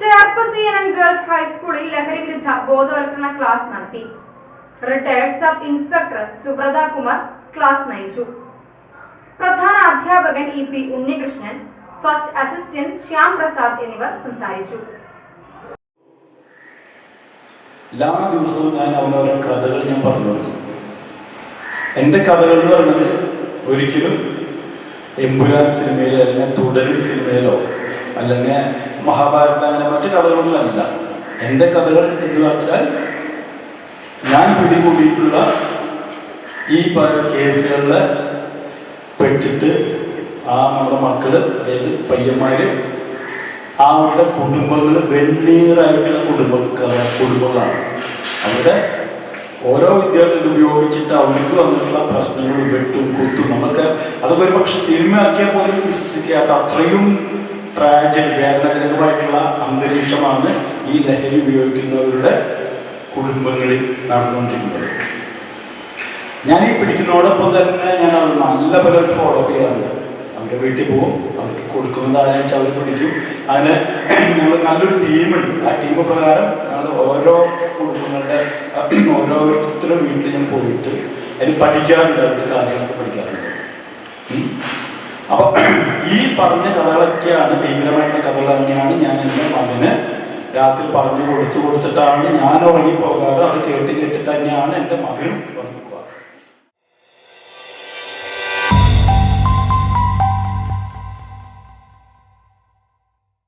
Cherpu C N N girls ഹൈസ്കൂളിൽ ലഹരി വിരുദ്ധ ബോധവൽക്കരണ ക്ലാസ് നടത്തി. Retired sub inspector Subrata Kumar class നയിച്ചു. പ്രധാന അധ്യാപകൻ E P Unnikrishnan first assistant Shyam Prasad എന്നിവർ സംസാരിച്ചു. എല്ലാ ദിവസവും ഞാൻ അവനോരോ കഥകൾ ഞാൻ പറഞ്ഞു എന്റെ കഥകൾ എന്ന് പറയുന്നത് ഒരിക്കലും എമ്പുരാൻ സിനിമയിലോ അല്ലെങ്കിൽ തുടരും സിനിമയിലോ അല്ലെങ്കിൽ മഹാഭാരത അങ്ങനെ മറ്റു കഥകളൊന്നുമല്ല എന്റെ കഥകൾ എന്ന് വെച്ചാൽ ഞാൻ പിടികൂടിയിട്ടുള്ള ഈ കേസുകളിൽ പെട്ടിട്ട് ആ നമ്മുടെ മക്കൾ അതായത് പയ്യന്മാര് ആ അവരുടെ കുടുംബങ്ങൾ വെണ്ണീറായിട്ടുള്ള കുടുംബ കുടുംബങ്ങളാണ്. അവിടെ ഓരോ വിദ്യാർത്ഥികൾ ഉപയോഗിച്ചിട്ട് അവർക്ക് വന്നിട്ടുള്ള പ്രശ്നങ്ങൾ വെട്ടും കുത്തും. നമുക്ക് അതൊക്കെ ഒരു പക്ഷെ സിനിമയാക്കിയാൽ പോലും വിശ്വസിക്കാത്ത അത്രയും ട്രാജഡി വേദനാജനകമായിട്ടുള്ള അന്തരീക്ഷമാണ് ഈ ലഹരി ഉപയോഗിക്കുന്നവരുടെ കുടുംബങ്ങളിൽ നടന്നുകൊണ്ടിരിക്കുന്നത്. ഞാൻ ഈ പിടിക്കുന്നതോടൊപ്പം തന്നെ ഞാൻ അവർ നല്ല പല ഫോളോ ചെയ്യാറുണ്ട്. അവരുടെ വീട്ടിൽ പോകും അവർക്ക് കൊടുക്കുന്നത് ആരെന്ന് വെച്ചാൽ അവർ പിടിക്കും. അതിന് ഞങ്ങൾ നല്ലൊരു ടീമുണ്ട്. ആ ടീം പ്രകാരം ഞങ്ങൾ ഓരോ കുടുംബങ്ങളുടെ ഓരോരുത്തരുടെ വീട്ടിൽ ഞാൻ പോയിട്ട് അതിന് പഠിക്കാറുണ്ട് അവരുടെ കാര്യങ്ങളൊക്കെ പഠിക്കാറുണ്ട്. അപ്പൊ ഈ പറഞ്ഞ കഥകളൊക്കെയാണ് ഭീകരമായിട്ടുള്ള കഥകൾ തന്നെയാണ് ഞാൻ എന്റെ മകന് രാത്രി പറഞ്ഞു കൊടുത്തു കൊടുത്തിട്ടാണ് ഞാൻ ഉറങ്ങി പോകാറ് അത് കേട്ട് കേട്ടിട്ട് തന്നെയാണ് എന്റെ മകനും